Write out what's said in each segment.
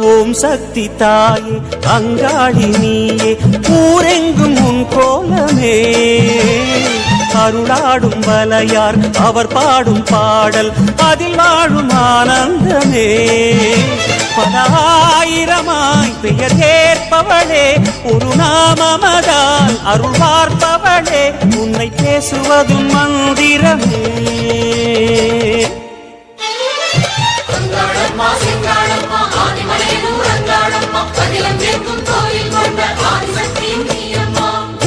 ஓம் சக்தி தாயே அங்காளி நீயே ஊரெங்கும் உன் கோலமே. அருளாடும் வலையார் அவர் பாடும் பாடல் அதில் வாழும் ஆனந்தமே. பல ஆயிரமாய் பெயர் கேட்பவளே ஒரு நாமமதால் அருள் பார்ப்பவளே உன்னை பேசுவதும் மந்திரமே.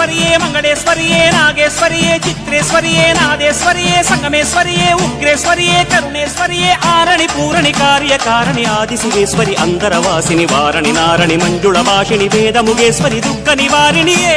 నాగేశ్వరియే మంగళేశ్వరియే నాగేశ్వరియే చిత్రేశ్వరియే నాదేశ్వరియే సంగమేశ్వరియే ఉగ్రేశ్వరియే కరుణేశ్వరియే ఆరణి పూరణి కార్యకారణి అందర వాసిని వారణి నారణి మంజుళ భాషిణి వేదముగేశ్వరి దుఃఖ నివారిణియే.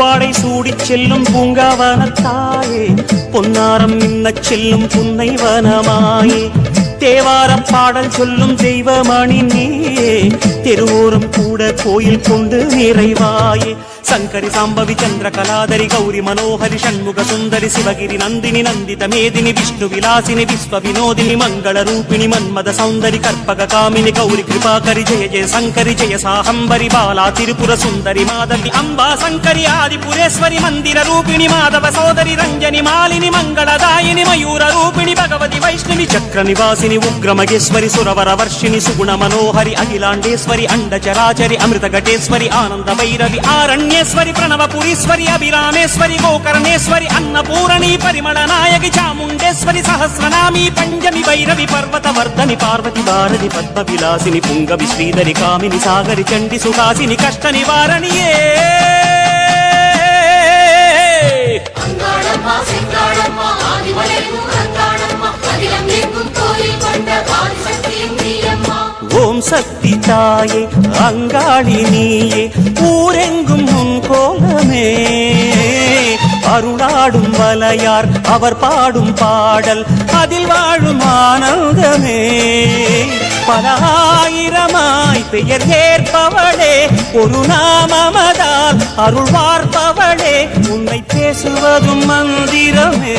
பூவாடை சூடிச் செல்லும் பூங்காவனத்தாயே பொன்னாரம் மின்னச் செல்லும் புன்னை வனமாயே தேவாரம் பாடல் சொல்லும் தெய்வமணி நீயே தெருவோரம் கூட கோயில் கொண்டு நிறைவாயே. సంకరి సాంబవి చంద్ర చంద్రకళాదరి గౌరి మనోహరి షణ్ముఖ సుందరి శివగిరి నందిని నందిత మేదిని విష్ణు విలాసిని విశ్వ వినోదిని మంగళ రూపిణి మన్మద సౌందరి కర్పక కామిని గౌరి కృపాకరి జయ జయ శంకరి జయ సాహంబరి బాలా తిరుపుర సుందరి మాధవి అంబా శంకరి ఆదిపురేశ్వరి మందిర రూపిణి మాధవ సోదరి రంజని మాలిని మంగళదాయిని మయూర రూపిణి భగవతి వైష్ణవి చక్ర నివాసిని ఉగ్రమగేశ్వరి సురవర వర్షిణి సుగుణ మనోహరి అఖిలాండేశ్వరి అండచరాచరి అమృత ఘటేశ్వరి ఆనంద భైరవి ఆరణ్య పుణ్యేశ్వరి ప్రణవపురీశ్వరి అభిరామేశ్వరి గోకర్ణేశ్వరి అన్నపూరణి పరిమళ నాయకి చాముండేశ్వరి సహస్రనామి పంజమి భైరవి పర్వతవర్ధని పార్వతి వారధి పద్మ విలాసిని పుంగవి శ్రీధరి కామిని సాగరి చండి సుహాసిని కష్ట నివారణియే. தாயே அங்காளி நீயே ஊரெங்கும் உன் கோலமே. அருளாடும் வலையார் அவர் பாடும் பாடல் அதில் வாழும் ஆனந்தமே. பல ஆயிரமாய் பெயர் ஏற்பவளே ஒரு நாமமதால் அருள் பார்ப்பவளே உன்னை பேசுவதும் மந்திரமே.